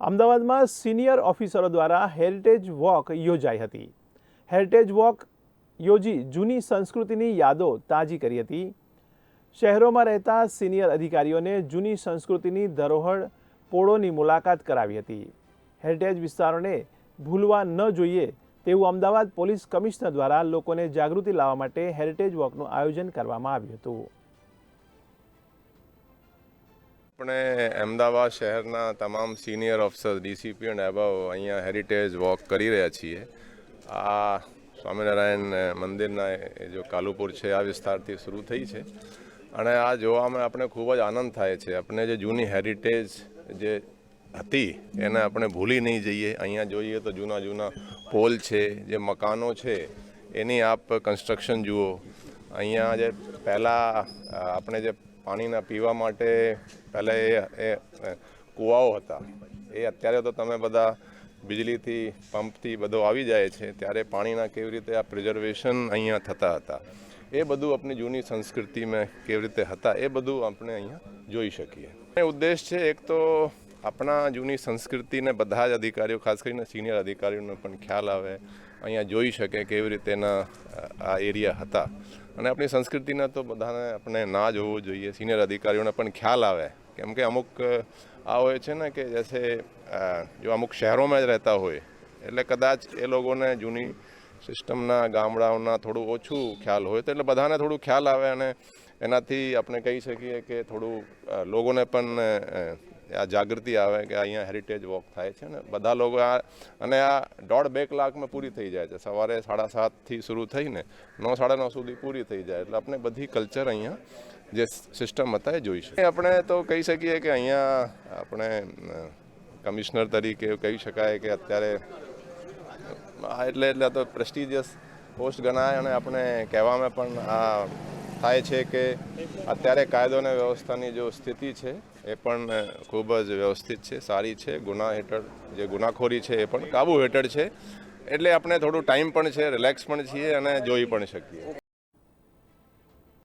અમદાવાદમાં સિનિયર ઓફિસરો દ્વારા heritage walk યોજાઈ હતી. હેરિટેજ વોક યોજી જૂની સંસ્કૃતિની યાદો તાજી કરી હતી. શહેરોમાં રહેતા સિનિયર અધિકારીઓને જૂની સંસ્કૃતિની ધરોહર પોળોની મુલાકાત કરાવી હતી. હેરિટેજ વિસ્તારોને ભૂલવા ન જોઈએ તેવું અમદાવાદ પોલીસ કમિશનર દ્વારા લોકોને જાગૃતિ લાવવા માટે હેરિટેજ વોકનું આયોજન કરવામાં આવ્યું હતું. આપણે અમદાવાદ શહેરના તમામ સિનિયર ઓફિસર ડીસીપી અને અબાવ અહીંયા હેરિટેજ વોક કરી રહ્યા છીએ. આ સ્વામિનારાયણ મંદિરના એ જો કાલુપુર છે, આ વિસ્તારથી શરૂ થઈ છે. અને આ જોવામાં આપણે ખૂબ જ આનંદ થાય છે. આપણે જે જૂની હેરિટેજ જે હતી, એને આપણે ભૂલી નહીં જઈએ. અહીંયા જોઈએ તો જૂના જૂના પોલ છે, જે મકાનો છે, એની આપ કન્સ્ટ્રક્શન જુઓ. અહીંયા જે પહેલાં આપણે જે પાણીના પીવા માટે પહેલાં એ કૂવાઓ હતા. એ અત્યારે તો તમે બધા વીજળીથી, પંપથી બધો આવી જાય છે, ત્યારે પાણીના કેવી રીતે આ પ્રિઝર્વેશન અહીંયા થતા હતા. એ બધું આપણી જૂની સંસ્કૃતિમાં કેવી રીતે હતા, એ બધું આપણે અહીંયા જોઈ શકીએ. ઉદ્દેશ છે, એક તો આપણા જૂની સંસ્કૃતિને બધા જ અધિકારીઓ, ખાસ કરીને સિનિયર અધિકારીઓને પણ ખ્યાલ આવે, અહીંયા જોઈ શકે કેવી રીતેના આ એરિયા હતા. અને આપણી સંસ્કૃતિના તો બધાને આપણે ના જોવું જોઈએ સિનિયર અધિકારીઓને પણ ખ્યાલ આવે. કેમ કે અમુક આ હોય છે ને કે જૈસે જો અમુક શહેરોમાં જ રહેતા હોય, એટલે કદાચ એ લોકોને જૂની સિસ્ટમના ગામડાઓના થોડું ઓછું ખ્યાલ હોય, તો એટલે બધાને થોડું ખ્યાલ આવે અને એનાથી આપણે કહી શકીએ કે થોડું લોકોને પણ આ જાગૃતિ આવે કે અહીંયા હેરિટેજ વોક થાય છે ને. બધા લોકો આ અને આ દોઢ બે કલાકમાં પૂરી થઈ જાય છે. સવારે સાડા સાતથી શરૂ થઈને નવ, સાડા નવ સુધી પૂરી થઈ જાય. એટલે આપણે બધી કલ્ચર અહીંયા જે સિસ્ટમ હતા એ જોઈ શકીએ. આપણે તો કહી શકીએ કે અહીંયા આપણે કમિશનર તરીકે કહી શકાય કે અત્યારે એટલે એટલે તો પ્રેસ્ટિજિયસ પોસ્ટ ગણાય અને આપણે કહેવામાં પણ આ થાય છે કે અત્યારે કાયદો અને વ્યવસ્થાની જો સ્થિતિ છે, એ પણ ખૂબ જ વ્યવસ્થિત છે, સારી છે. ગુના હેઠળ, જે ગુનાખોરી છે, એ પણ કાબુ હેઠળ છે. એટલે આપણે થોડું ટાઈમ પણ છે રિલેક્સ પણ છીએ અને જોઈ પણ શકીએ.